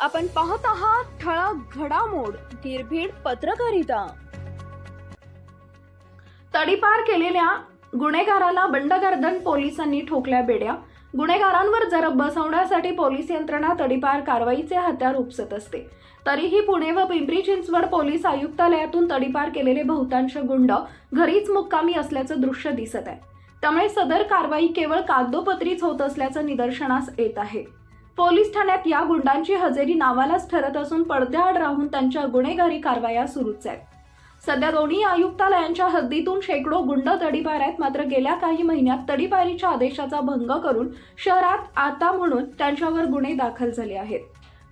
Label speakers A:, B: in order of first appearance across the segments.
A: आपण पाहत आहात ठळक घडामोड निर्भीड पत्रकारिता. तडीपार केलेल्या गुन्हेगाराला बंडगर्दन पोलिसांनी ठोकल्या बेड्या. गुन्हेगारांवर जरब बसवण्यासाठी पोलीस यंत्रणा तडीपार कारवाईचे हत्यार उपसत असते. तरीही पुणे व पिंपरी चिंचवड पोलीस आयुक्तालयातून तडीपार केलेले बहुतांश गुंड घरीच मुक्कामी असल्याचं दृश्य दिसत आहे. त्यामुळे सदर कारवाई केवळ कागदोपत्रीच होत असल्याचं निदर्शनास येत आहे. पोलीस ठाण्यात या गुंडांची हजेरी नावालाच ठरत असून पडद्याआड राहून त्यांच्या गुन्हेगारी कारवाया सुरूच आहेत. सध्या दोन्ही आयुक्तालयांच्या हद्दीतून शेकडो गुंड तडीपार आहेत मात्र गेल्या काही महिन्यात तडीपारीच्या आदेशाचा भंग करून शहरात आता म्हणून त्यांच्यावर गुन्हे दाखल झाले आहेत.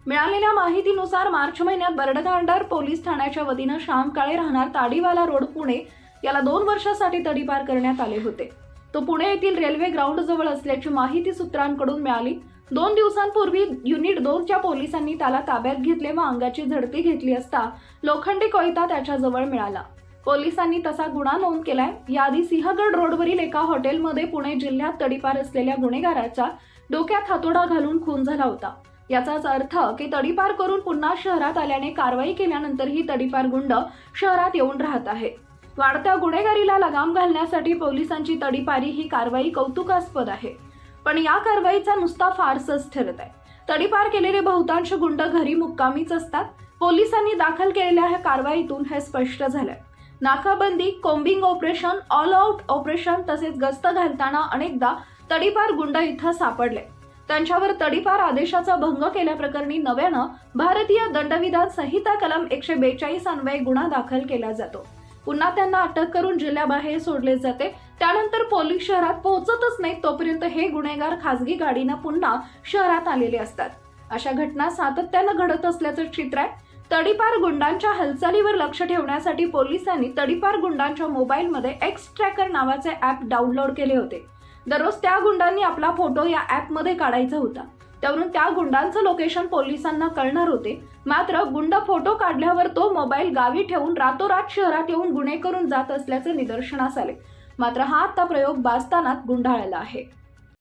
A: मिळालेल्या माहितीनुसार मार्च महिन्यात बर्डकांडर पोलीस ठाण्याच्या वतीनं श्याम काळे राहणार ताडीवाला रोड पुणे याला दोन वर्षासाठी तडीपार करण्यात आले होते. तो पुणे येथील रेल्वे ग्राउंड जवळ असल्याची माहिती सूत्रांकडून मिळाली. दोन दिवसांपूर्वी युनिट दोनच्या पोलिसांनी त्याला ताब्यात घेतले व अंगाची झडती घेतली असता लोखंडी कोयता त्याच्याजवळ मिळाला. पोलिसांनी तसा गुन्हा नोंद केलाय. याआधी सिंहगड रोडवरील एका हॉटेलमध्ये पुणे जिल्ह्यात तडीपार असलेल्या गुन्हेगाराच्या डोक्यात हातोडा घालून खून झाला होता. याचाच अर्थ की तडीपार करून पुन्हा शहरात आल्याने कारवाई केल्यानंतरही तडीपार गुंड शहरात येऊन राहत आहे. वाढत्या गुन्हेगारीला लगाम घालण्यासाठी पोलिसांची तडीपारी ही कारवाई कौतुकास्पद आहे. पण या कारवाईचा नुसता फारसच ठरत आहे. तडीपार केलेले बहुतांश गुंड घरी मुक्कामीच असतात. पोलिसांनी दाखल केलेल्या ह्या कारवाईतून हे स्पष्ट झालंय. नाकाबंदी combing operation all out operation तसेच गस्त घालताना अनेकदा तडीपार गुंड इथं सापडले. त्यांच्यावर तडीपार आदेशाचा भंग केल्याप्रकरणी नव्यानं भारतीय दंडविधान संहिता कलम एकशे बेचाळीस अन्वये गुन्हा दाखल केला जातो. पुन्हा त्यांना अटक करून जिल्ह्याबाहेर सोडले जाते. त्यानंतर पोलीस शहरात पोहोचतच नाही तोपर्यंत हे गुन्हेगार खासगी गाडीनं पुन्हा शहरात आलेले असतात. अशा घटना सातत्यानं घडत असल्याचं चित्र आहे. तडीपार गुंडांच्या हालचालीवर लक्ष ठेवण्यासाठी पोलिसांनी तडीपार गुंडांच्या मोबाईलमध्ये एक्स ट्रॅकर नावाचे ॲप डाउनलोड केले होते. दररोज त्या गुंडांनी आपला फोटो या ॲपमध्ये काढायचा होता. त्यावरून त्या गुंडांचं लोकेशन पोलिसांना कळणार होते. मात्र गुंड फोटो काढल्यावर तो मोबाईल गावी ठेवून रातोरात शहरात येऊन गुन्हे करून जात असल्याचे निदर्शनास आले. मात्र हा आता प्रयोग बाजतानात गुंडाळला आहे.